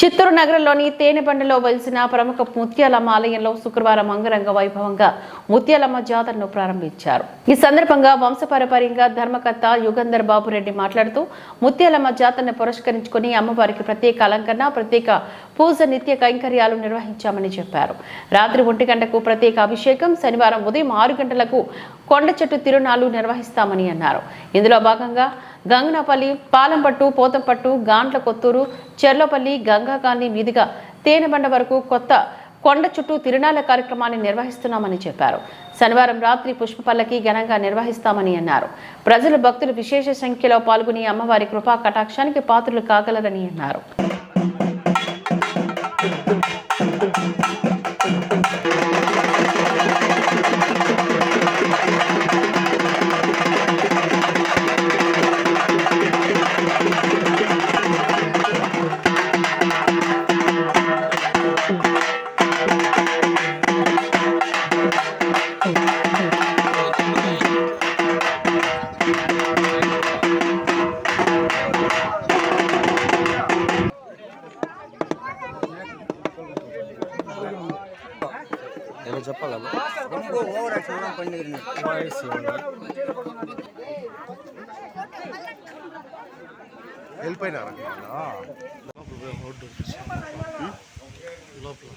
చిత్తూరు నగరంలోని తేనెబండలో వెలిసిన ప్రముఖ ముత్యాలమ్మ ఆలయంలో శుక్రవారం అంగరంగ వైభవంగా ముత్యాలమ్మ జాతరను ప్రారంభించారు. ఈ సందర్భంగా వంశపారపర్యంగా ధర్మకర్త యుగంధర్ బాబు రెడ్డి మాట్లాడుతూ ముత్యాలమ్మ జాతరను పురస్కరించుకుని అమ్మవారికి ప్రత్యేక అలంకరణ ప్రత్యేక పూజ నిత్య కైంకర్యాలు నిర్వహించామని చెప్పారు. రాత్రి ఒంటి గంటకు ప్రత్యేక అభిషేకం శనివారం ఉదయం ఆరు గంటలకు కొండ చెట్టు తిరునాళ్ళు నిర్వహిస్తామని అన్నారు. ఇందులో భాగంగా గంగనపల్లి పాలంపట్టు పోతంపట్టు గాంట్ల కొత్తూరు చెర్లపల్లి గంగా మీదుగా తేనెబండ వరకు కొత్త కొండ చుట్టూ తిరునాళ్ళ కార్యక్రమాన్ని నిర్వహిస్తున్నామని చెప్పారు. శనివారం రాత్రి పుష్పపల్లకి ఘనంగా నిర్వహిస్తామని అన్నారు. ప్రజలు భక్తులు విశేష సంఖ్యలో పాల్గొని అమ్మవారి కృపా కటాక్షానికి పాత్రలు కాగలరని అన్నారు. ఏమో చెప్పాలా వాయిస్ వెళ్ళిపోయినారా లోపల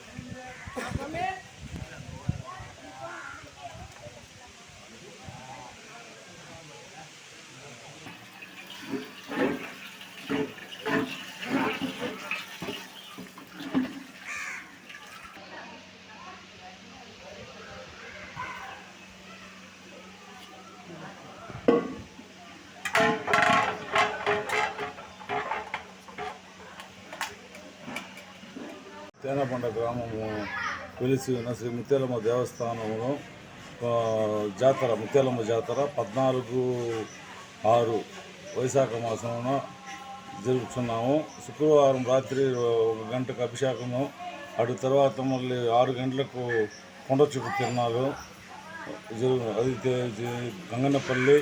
తేనపండ గ్రామము వెలిసి ఉన్న శ్రీ ముత్యాలమ్మ దేవస్థానము జాతర ముత్యాలమ్మ జాతర పద్నాలుగు ఆరు వైశాఖ మాసమున జరుపుతున్నాము శుక్రవారం రాత్రి ఒక గంటకు అభిషేకము అటు తర్వాత మళ్ళీ ఆరు గంటలకు కొండ చుట్టూ తిరణాలు జరుగు అది గంగనపల్లి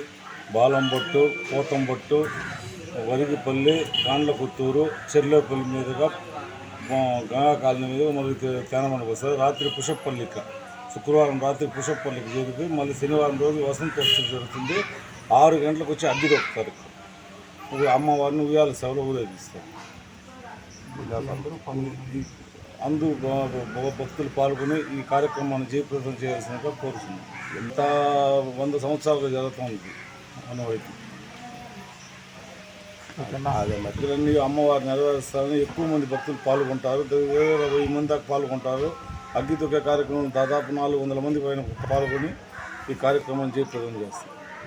బాలంబొట్టు పోతంబొట్టు వరిగిపల్లి కాండ్ల చెర్లేపల్లి మీదుగా గంగా కాలనీ మీద మళ్ళీ తేనమండకు వస్తుంది రాత్రి పుషప్పల్లిక శుక్రవారం రాత్రి పుషప్పల్లికి జరిపి మళ్ళీ శనివారం రోజు వసంతోత్సవం జరుగుతుంది. ఆరు గంటలకు వచ్చి అద్దె దొక్కుతారు ఇక్కడ అమ్మవారిని ఉయ్యాల సేవలో ఊరేగిస్తారు అందరూ భక్తులు పాల్గొని ఈ కార్యక్రమాన్ని జయప్రదం చేయాల్సినగా కోరుతున్నాం. ఎంత వంద సంవత్సరాలుగా జరుగుతుంది అనువైతే అదే మధ్యలన్నీ అమ్మవారు నెరవేరుస్తారని ఎక్కువ మంది భక్తులు పాల్గొంటారు. దగ్గర వెయ్యి మంది దాకా పాల్గొంటారు. అగ్గి కార్యక్రమం దాదాపు నాలుగు వందల మంది పైన పాల్గొని ఈ కార్యక్రమం జయప్రదం చేస్తారు.